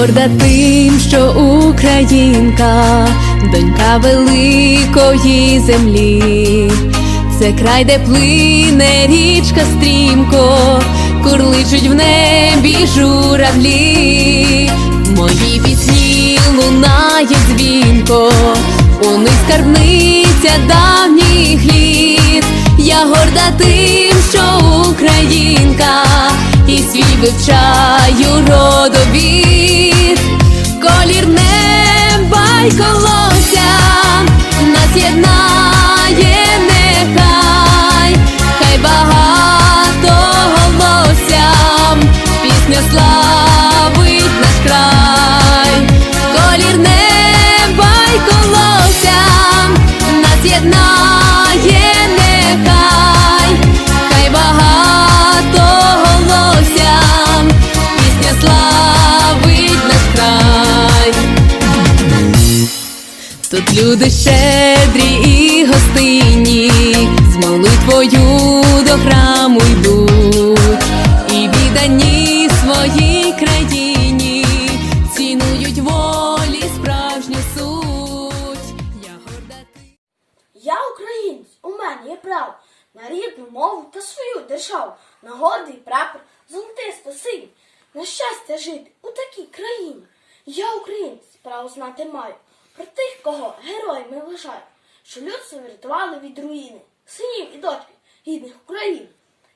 горда тим, що українка, донька великої землі. Це край, де плине річка стрімко, курличуть в небі журавлі. Мої пісні лунають дзвінко, у них скарбниця давніх літ. Я горда тим, що українка, і свій вивчаю родовід. Неба колося. Нас єднає Тут люди щедрі і гостинні, з молитвою до храму йдуть, і віддані своїй країні, цінують волі справжню суть. Я горда тим. Я українець, у мене є право на рідну мову та свою державу, на гордий прапор, золотисто синій, на щастя жити у такій країні. Я українець, право знати маю про тих, кого героями вважаю, що людство врятували від руїни, синів і дочки рідних України.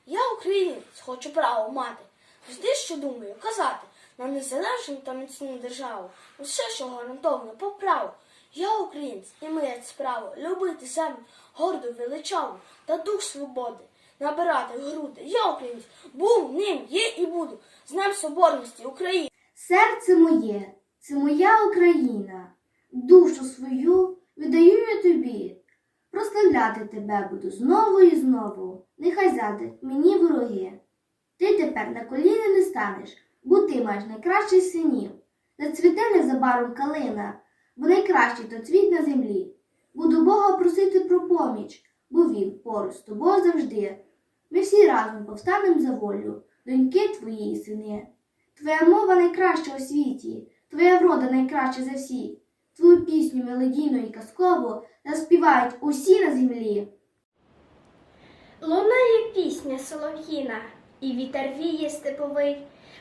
Я українець, хочу право мати, завжди, що думаю, казати на незалежну та міцну державу, усе, що гарантовано по праву. Я українець і мають справу любити землю, горду величаву та дух свободи, набирати груди. Я українець, був ним, є і буду, з Днем Соборності України. Серце моє, це моя Україна, душу свою віддаю я тобі. Прославляти тебе буду знову і знову, нехай зрадять мені вороги. Ти тепер на коліни не станеш, бо ти маєш найкращих синів. Зацвіте незабаром калина, бо найкращий то цвіт на землі. Буду Бога просити про поміч, бо він поруч з тобою завжди. Ми всі разом повстанемо за волю, доньки твої сини. Твоя мова найкраща у світі, твоя врода найкраща за всі. Твою пісню мелодійну і казкову заспівають усі на землі. Лунає пісня солов'їна, і вітер віє степовий.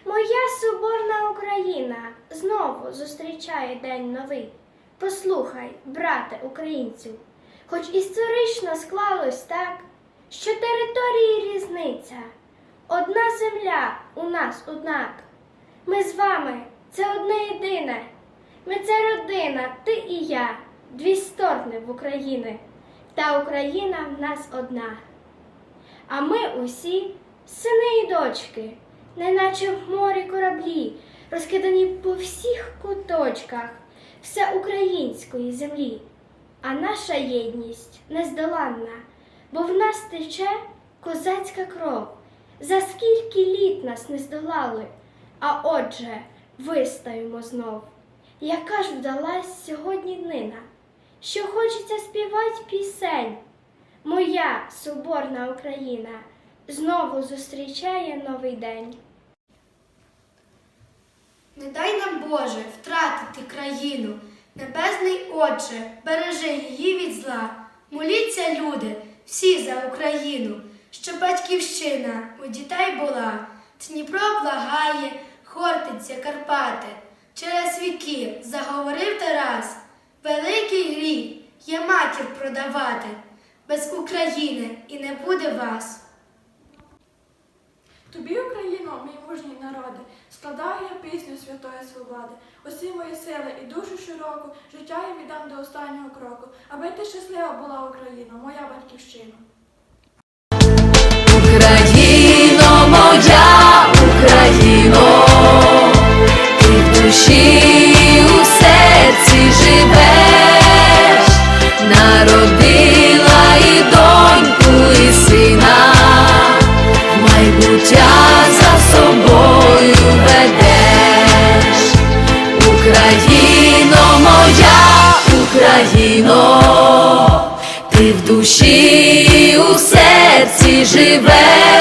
Моя соборна Україна знову зустрічає день новий. Послухай, брате українцю, хоч історично склалось так, що території різниця, одна земля у нас однак. Ми з вами це одне єдине. Ми це родина, ти і я, дві сторони в Україні, та Україна в нас одна. А ми усі сини і дочки, неначе в морі кораблі, розкидані по всіх куточках всеукраїнської землі. А наша єдність нездоланна, бо в нас тече козацька кров. За скільки літ нас не здолали, а отже, вистаємо знов. Яка ж вдалась сьогодні днина, що хочеться співати пісень. Моя соборна Україна знову зустрічає новий день. Не дай нам, Боже, втратити країну. Небесний Отче, бережи її від зла. Моліться, люди, всі за Україну, щоб батьківщина у дітей була. Дніпро благає, хортиться Карпати. Через віки заговорив Тарас. Великий гріх є матір продавати. Без України і не буде вас. Тобі, Україно, мій мужній народи, складаю я пісню святої свободи. Усі мої сили і душу широку, життя я віддам до останнього кроку, аби ти щаслива була Україна, моя батьківщина. Україно моя, Україно, душі у серці живеш, народила і доньку, і сина, майбуття за собою ведеш. Україно моя, Україно, ти в душі у серці живеш.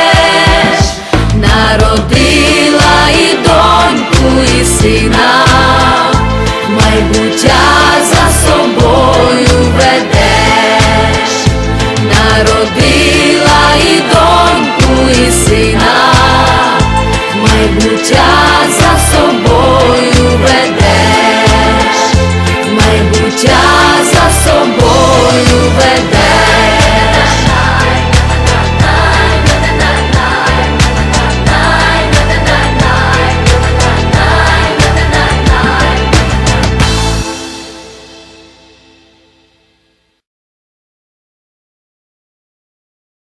Матінку і сина майбуття.